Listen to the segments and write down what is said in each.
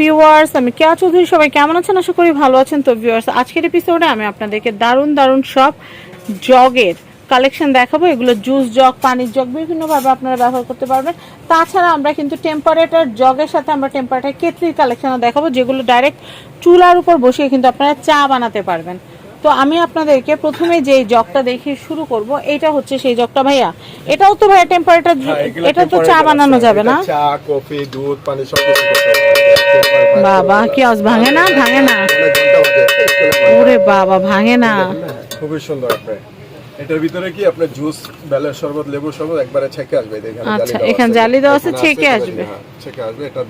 Viewers আমি কেয়া চৌধুরী সবাই কেমন আছেন? আশা করি ভালো আছেন। তো ভিউয়ার্স আজকের এপিসোডে আমি আপনাদেরকে দারুণ দারুণ সব জগের কালেকশন দেখাবো। এগুলো জুস জগ পানির জগ বিভিন্নভাবে আপনারা ব্যবহার করতে পারবেন। তাছাড়া আমরা কিন্তু টেম্পারেটার জগের সাথে আমরা টেম্পারেটার কেটলির কালেকশনও দেখাবো যেগুলো ডাইরেক্ট চুলার উপর বসিয়ে কিন্তু আপনারা চা বানাতে পারবেন। তো আমি আপনাদেরকে প্রথমে যে জগটা দেখে শুরু করব এটা হচ্ছে সেই জগটা ভাইয়া। এটাও তো ভাইয়া টেম্পারেটার হ্যাঁ, এটা তো চা বানানো যাবে না? চা কফি দুধ পানি সব। বাবা কি আওয়াজ ভাঙে না? ভাঙে না। ওরে বাবা ভাঙে না। খুবই সুন্দর এটার ভিতরে কি আপনার জুস বেলের শরবত লেবুর শরবত একবারে ছেঁকে আসবে? আচ্ছা, এখানে। জালি দেওয়া আছে, ছেঁকে আসবে। হ্যাঁ, ছেঁকে আসবে এটা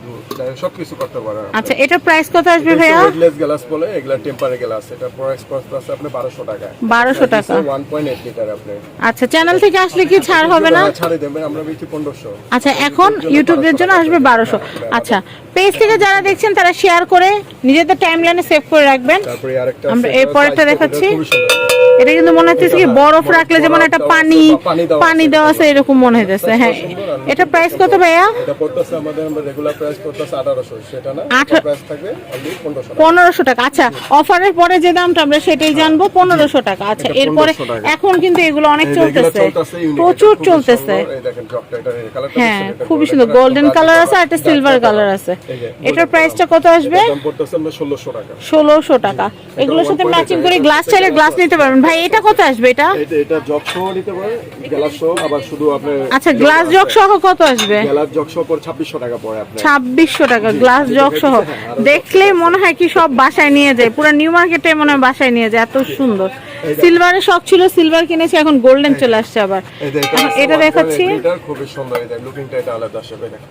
সব কিছু করতে পারে আচ্ছা এটা প্রাইস কত আসবে ভাইয়া? ওয়েটলেস গ্লাস বলে এগুলা টেম্পারে গ্লাস এটা প্রাইস কস্ট আছে আপনি 1200 টাকা। 1200 টাকা 1.8 লিটার আপনি। আচ্ছা চ্যানেল থেকে আসলে কি ছাড় হবে না? ছাড়ে দেবেন আমরা বেশি 1500 আচ্ছা এখন ইউটিউবের জন্য আসবে বারোশো আচ্ছা পেজ থেকে যারা দেখছেন তারা শেয়ার করে নিজেদের টাইমলাইনে সেভ করে রাখবেন। তারপরে আরেকটা আমরা এই পরেরটা দেখাচ্ছি। এটা কিন্তু মনে হচ্ছে কি বরফ রাখলে যেমন একটা পানি পানি দেওয়া আছে। এরকম মনে হইতেছে হ্যাঁ। এটা প্রাইস কত ভাইয়া? এটা পড়তেছে আমাদের রেগুলার প্রাইস পড়তেছে 1800 সেটা না? প্রাইস থাকবে 1500 টাকা। পনেরোশো টাকা আচ্ছা অফারের পরে যে দামটা আমরা সেটাই জানব পনেরোশো টাকা আচ্ছা এরপরে এখন কিন্তু এগুলো অনেক চলতেছে প্রচুর চলতেছে। হ্যাঁ খুবই সুন্দর গোল্ডেন কালার আছে আর একটা সিলভার কালার আছে। এটার প্রাইসটা কত আসবে? 1600 টাকা। ষোলোশো টাকা। এগুলোর সাথে 1.8 ম্যাচিং করে গ্লাস চাইলে গ্লাস নিতে পারবেন ভাই এটা কত আসবে এটা? এটা এটা জগ সহ নিতে পারে গ্লাস সহ আবার শুধু আপনি আচ্ছা গ্লাস জগ সহ কত আসবে? গ্লাস জগ সহ পর 2600 টাকা পড়ে আপনি ছাব্বিশশো টাকা গ্লাস জগ সহ। দেখলেই মনে হয় কি সব বাসায় নিয়ে যায় পুরো নিউ মার্কেটে মনে হয় বাসায় নিয়ে যায় এত সুন্দর। সিলভারের শখ ছিল সিলভার কিনেছি এখন গোল্ডেন চলে আসছে আবার। এটা দেখাচ্ছি। লিটার, খুবই সুন্দর এই দেখ লুকিংটা এটা আলাদা আসবে দেখেন।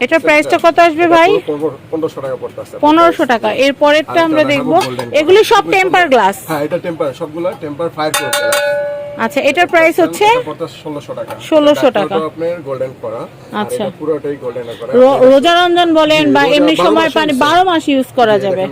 এটার প্রাইসটা কত আসবে ভাই? পনেরোশো টাকা পড়তেছে পনেরোশো টাকা। এর পরেরটা আমরা দেখব। এগুলি সব টেম্পার গ্লাস হ্যাঁ এটা টেম্পার সবগুলো টেম্পার আচ্ছা এটার প্রাইস হচ্ছে ষোলোশো টাকা। 1600 টাকা। এটা আপনার গোল্ডেন করা। আচ্ছা। আচ্ছা। পুরোটাই গোল্ডেন করা। রোজা রমজান বলেন বা এমনি সময় পানি use বারো মাস ইউজ করা যাবে।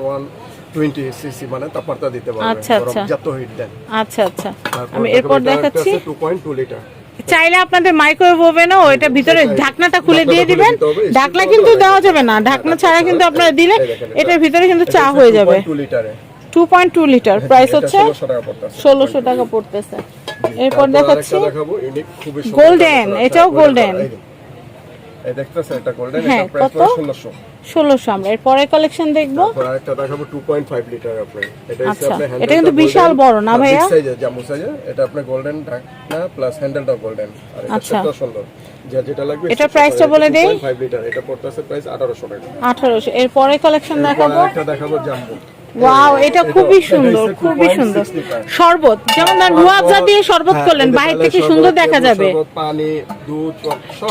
টোয়েন্টি সিসি মানে তাপমাত্রা দিতে পারবেন। আচ্ছা, আচ্ছা। যত হিট দেন। আচ্ছা আচ্ছা। আমি এরপর দেখাচ্ছি। আছে 2.2 লিটার চাইলে আপনাদের মাইক্রোওয়েভ ওভেনও ওইটা ভিতরে ঢাকনাটা খুলে দিয়ে দিবেন। ঢাকনা কিন্তু দেওয়া যাবে না। ঢাকনা ছাড়া কিন্তু আপনারা দিলে এটার ভিতরে কিন্তু চা হয়ে যাবে। 2.2 two point two litre price হচ্ছে 1600 টাকা পড়তেছে। ষোলোশো টাকা পড়তেছে। এরপর দেখাচ্ছি। একটা এটাও golden। এই দেখতেছেন এটা গোল্ডেন হ্যাঁ, এটা প্রাইস কত? 1600 আমরা। এর কালেকশন দেখব? তারপর আরেকটা দেখাবো 2.5 লিটার আপনার। এটা হচ্ছে আপনার এটা কিন্তু বিশাল বড় না ভাইয়া? size এর, জাম্বো এটা আপনার গোল্ডেন ঢাকনা প্লাস হ্যান্ডেলটা গোল্ডেন আর এটা। সুন্দর। যা যেটা লাগবে সেটা প্রাইসটা বলে দেই? 2.5 লিটার এটা পড়তেছে প্রাইস 1800 টাকা। আঠারোশো। এর পরের কালেকশন এরপর দেখাবো? আরেকটা দেখাবো জাম্বো। ওয়াও এটা খুবই সুন্দর খুবই সুন্দর। শরবত যেমন ধর রুয়াবজা দিয়ে শরবত হ্যাঁ, করলেন বাইরে থেকে সুন্দর দেখা যাবে।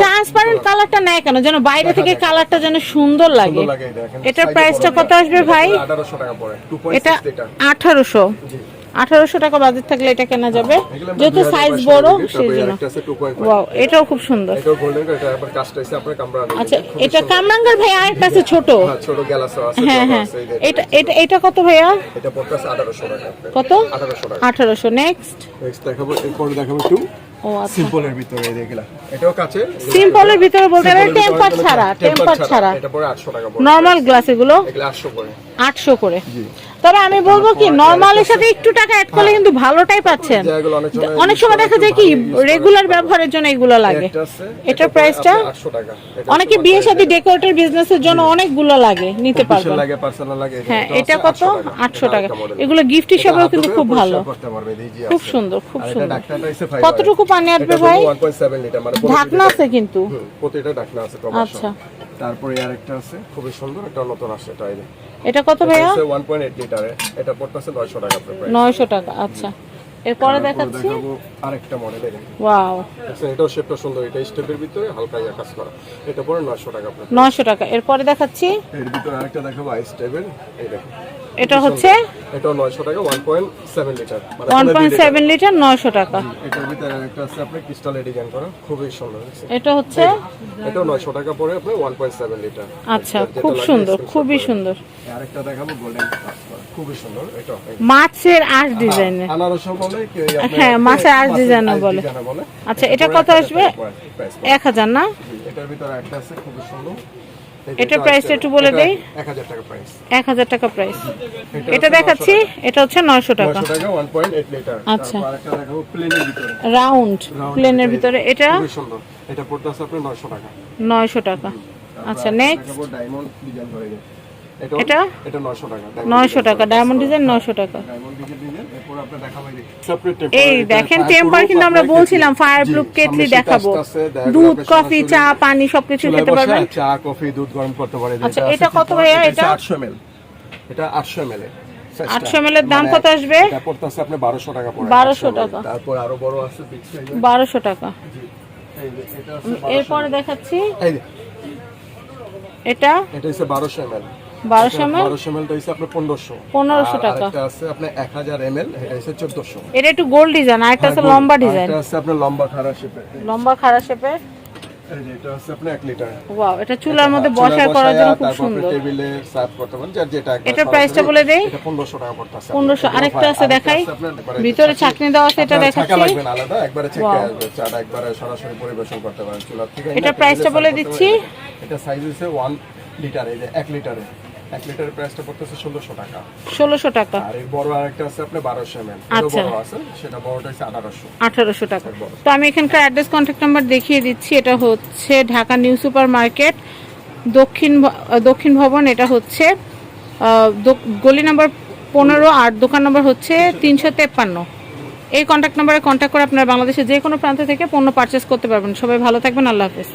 ট্রান্সপারেন্ট কালারটা নেয় কেন? যেন বাইরে থেকে কালারটা যেন সুন্দর লাগে। এটার প্রাইসটা কত আসবে ভাই? 1800 টাকা পড়ে এটা আঠারোশো। আঠারোশো টাকা বাজেট থাকলে এটা কেনা যাবে। যেহেতু সাইজ বড় সেই জন্য। আরেকটা আছে 2.5 ওয়াও এটাও খুব সুন্দর। আচ্ছা এটা কামরাঙ্গার ভাই আরেকটা আছে ছোট। হ্যাঁ ছোট হ্যাঁ হ্যাঁ। আছে, এই যে এটা। এটা এটা কত ভাইয়া? এটা পড়তেছে 1800 টাকা। আপনার। কত? আঠারোশো নেক্সট নেক্সট দেখাবো এরপর দেখাবো একটু আচ্ছা। সিম্পলের ভিতরে এই এটাও কাছে। সিম্পলের ভিতরে বলতে গেলে Simple এর ভিতরে টেম্পার ছাড়া temper টেম্পার ছাড়া। এটা পরে 800 টাকা পড়ে নর্মাল গ্লাস এগুলো? এগুলো 800 করে। আটশো করে। তবে আমি বলব কি নর্মালের সাথে একটু টাকা অ্যাড করলে কিন্তু ভালোটাই পাচ্ছেন। অনেক সময় দেখা যায় কি রেগুলার ব্যবহারের জন্য এগুলো লাগে। এটার এটা প্রাইসটা? আপনার 800 টাকা এটা অনেকে বিয়ে শাদী ডেকোরেটর বিজনেসের জন্য অনেকগুলো লাগে নিতে পারবেন। হ্যাঁ এটা কত? 800 টাকা। আটশো টাকা। এগুলো গিফট হিসাবেও কিন্তু খুব ভালো। খুব সুন্দর খুব সুন্দর। কতটুকু। পানি আসবে ভাই? হলো 1.7 লিটার মানে ঢাকনা আছে কিন্তু। প্রতিটা ঢাকনা আছে আচ্ছা। তারপরে আরেকটা আছে খুবই সুন্দর একটা নতুন আসছে এটা। এটা কত ভাইয়া? হচ্ছে 1.8 লিটারে এটা পড়তেছে 900 টাকা প্রাইস নয়শো টাকা আচ্ছা। এরপরে দেখাচ্ছি। আরেকটা মডেল এর। ওয়াও। আচ্ছা, এটাও শেপটা সুন্দর। এটা স্টেপের ভিতরে হালকা ইয়া কাজ করা। এটা পড়ে 900 টাকা আপনার নয়শো টাকা। এরপরে দেখাচ্ছি। এর ভিতরে আরেকটা দেখাবো আইস স্টেপের এই দেখেন এটা হচ্ছে এটাও 900 টাকা 1.7 লিটার মানে ওয়ান পুরো পয়েন্ট দুই সেভেন লিটার নয়শো টাকা। এটার ভিতরে আরেকটা আছে আপনার ক্রিস্টাল ডিজাইন করা খুবই সুন্দর এটা হচ্ছে এটাও 900 টাকা আপনার 1.7 লিটার আচ্ছা খুব সুন্দর খুবই সুন্দর। আরেকটা দেখাবো গোল্ডেন খুবই সুন্দর এটা মাছের আশ ডিজাইনের আনারস বলে কি হ্যাঁ, মাছের আর্ট ডিজাইনও বলে। আচ্ছা, এটা কত আসবে? প্রাইস এক হাজার। না? এটার ভিতরে একটা আছে খুবই সুন্দর। এটার প্রাইসটা একটু বলে দেই। এক হাজার টাকা প্রাইস এক হাজার টাকা প্রাইস এটা এটা দেখাচ্ছি এটা হচ্ছে নয়শো টাকা। নয়শো টাকা ওয়ান পয়েন্ট এইট লিটার আচ্ছা। আরেকটা দেখাবো প্লেনের ভিতরে। রাউন্ড প্লেনের ভিতরে। এটা খুব সুন্দর। এটা পড়তাছে আপনার নয়শো টাকা। নয়শো টাকা। আচ্ছা নেক্সট ডায়মন্ড ডিজাইন করে এটা এটা? এটা নয়শো টাকা। নয়শো টাকা। ডায়মন্ড ডিজাইন নয়শো টাকা। ডায়মন্ড ডিজাইন এরপর আপনার দেখাবো এই দেখেন টেম্পার কিন্তু আমরা বলছিলাম ফায়ার প্রুফ কেটলি দেখাবো। দুধ কফি চা পানি সবকিছু খেতে পারবেন? চা কফি দুধ গরম করতে পারে। আচ্ছা, এটা কত ভাইয়া, এটা? 800 ml এটা 800 ml এর size টা। 800 ml এর দাম মানে কত আসবে? এটা পড়তেছে আপনি 1200 টাকা পড়ে। 1200 টাকা। তারপর আরও বড় আছে বিগ সাইজ বারোশো টাকা। এরপরে দেখাচ্ছি। এটা? এটা হচ্ছে 1200 ml বারোশো ml? 1200 ml টা হচ্ছে আপনার 1500 1500 টাকা। আরেকটা আছে আপনার 1000 ml এটা হচ্ছে 1400 এটা একটু গোল্ড ডিজাইন আর একটা আছে লম্বা ডিজাইন এটা আছে আপনার লম্বা খাড়া শেপের লম্বা খাড়া শেপের এটা আছে আপনার 1 লিটার ওয়াও এটা চুলার মধ্যে বসায় করার জন্য খুব সুন্দর। টেবিলে সার্ভ করতে পারেন যার যেটা একবার প্রাইসটা বলে দেই? এটা 1500 টাকা পড়তেছে 1500 আরেকটা আছে দেখাই। ভিতরে ছাকনি। দেওয়া আছে এটা দেখাচ্ছি। লাগবে না আলাদা একবারে চাটা একবারে সরাসরি পরিবেশন করতে পারেন চুলার থেকে। টেবিলে প্রাইসটা বলে দিচ্ছি। এটা সাইজ হচ্ছে 1 লিটার এই যে 1 লিটারে 1 লিটারের প্রাইসটা পড়তেছে 1600 টাকা। ষোলোশো টাকা। আর এই বড় আরেকটা আছে আপনার 1200 ml এটাও আচ্ছা। বড় আছে সেটা বড়টা হচ্ছে 1800 আঠারোশো টাকা। তো আমি এখানকার অ্যাড্রেস কন্ট্যাক্ট নাম্বার দেখিয়ে দিচ্ছি এটা হচ্ছে ঢাকা নিউ সুপার মার্কেট দক্ষিণ দক্ষিণ ভবন এটা হচ্ছে গলি নাম্বার পনেরো আর দোকান নম্বর হচ্ছে তিনশো তেপ্পান্ন। এই কন্ট্যাক্ট নাম্বারে কন্ট্যাক্ট করে আপনারা বাংলাদেশের যে কোনো প্রান্ত থেকে পণ্য পারচেস করতে পারবেন। সবাই ভালো থাকবেন আল্লাহ হাফেজ।